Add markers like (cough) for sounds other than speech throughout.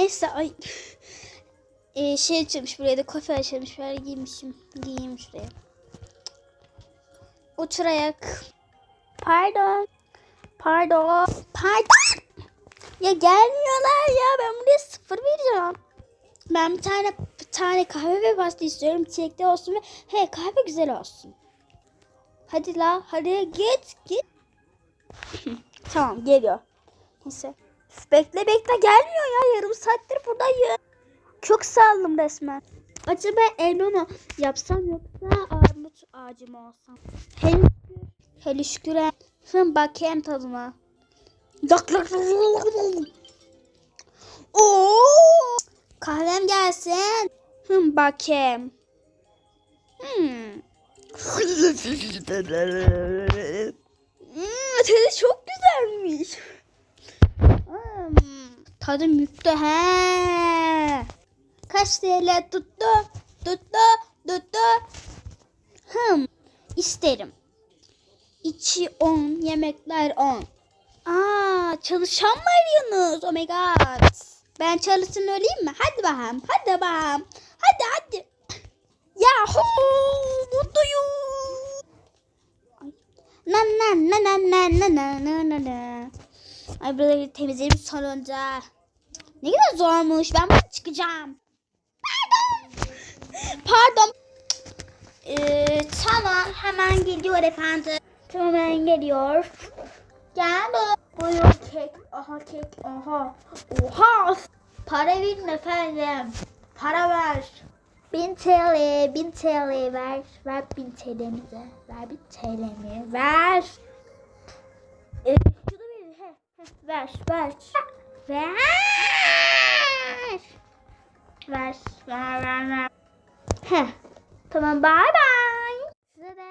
Neyse ay. Ee, şey açılmış buraya da kafe açılmış. Böyle giymişim. Giyeyim şuraya. Otur ayak. Pardon. Pardon. Pardon. Ya gelmiyorlar ya. Ben buraya sıfır vereceğim. Ben bir tane bir tane kahve ve pasta istiyorum. Çilekli olsun ve he kahve güzel olsun. Hadi la hadi git git. (laughs) tamam geliyor. Neyse. Bekle bekle gelmiyor ya. Yarım saattir buradayım. Çok saldım resmen. Acaba elma mı yapsam yoksa armut ağacı mı olsam? Hele şükür. Hele şükür. he. Şimdi bakayım tadına. Yak yak. Oo! Kahvem gelsin. Hım bakayım. Hmm. (laughs) Hmm, tadı çok güzelmiş. Hmm, tadı müktü he. Kaç TL tuttu? Tuttu, tuttu. Hım, isterim. İçi 10, yemekler 10. Aa, çalışan var yalnız. Oh my god. Ben çalışsın öleyim mi? Hadi bakalım. Hadi bakalım. Hadi hadi. Yahoo! Mutluyum. Na na na na na na na na na. Ay buraları temizleyelim salonca. Ne kadar zormuş. Ben buradan çıkacağım. Pardon. Pardon. Ee, tamam hemen geliyor efendim. Tamam hemen geliyor. Geldi. Buyur kek. Aha kek. Aha. Oha. Para verin efendim. Para ver. 1000 TL, 1000 TL ver. Ver 1000 TL'mize. Ver 1000 TL'mi. Ver. Ee, şunu verin. He, he, ver, ver. Ver. Ver, Heh. Tamam, bye bye. Size de.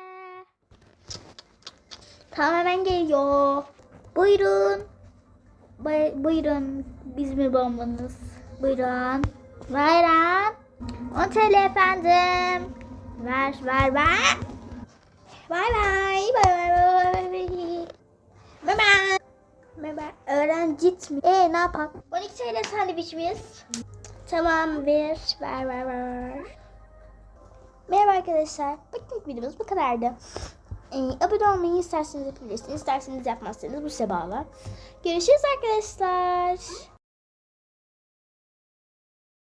Tamam hemen geliyor. Buyurun. Bay- buyurun İzmir bombanız. Buyurun. Buyurun. 10 TL efendim. Ver ver ver. Bye. Bye bye bye bye bye. Bye bye. Bye bye. Öğren gitmiyor. Ee ne yapalım? 12 TL sandviçimiz. Tamam ver. Ver ver ver. Merhaba arkadaşlar. Bugünkü videomuz bu kadardı. Ee, abone olmayı isterseniz yapabilirsiniz. İsterseniz yapmazsanız bu size. Görüşürüz arkadaşlar.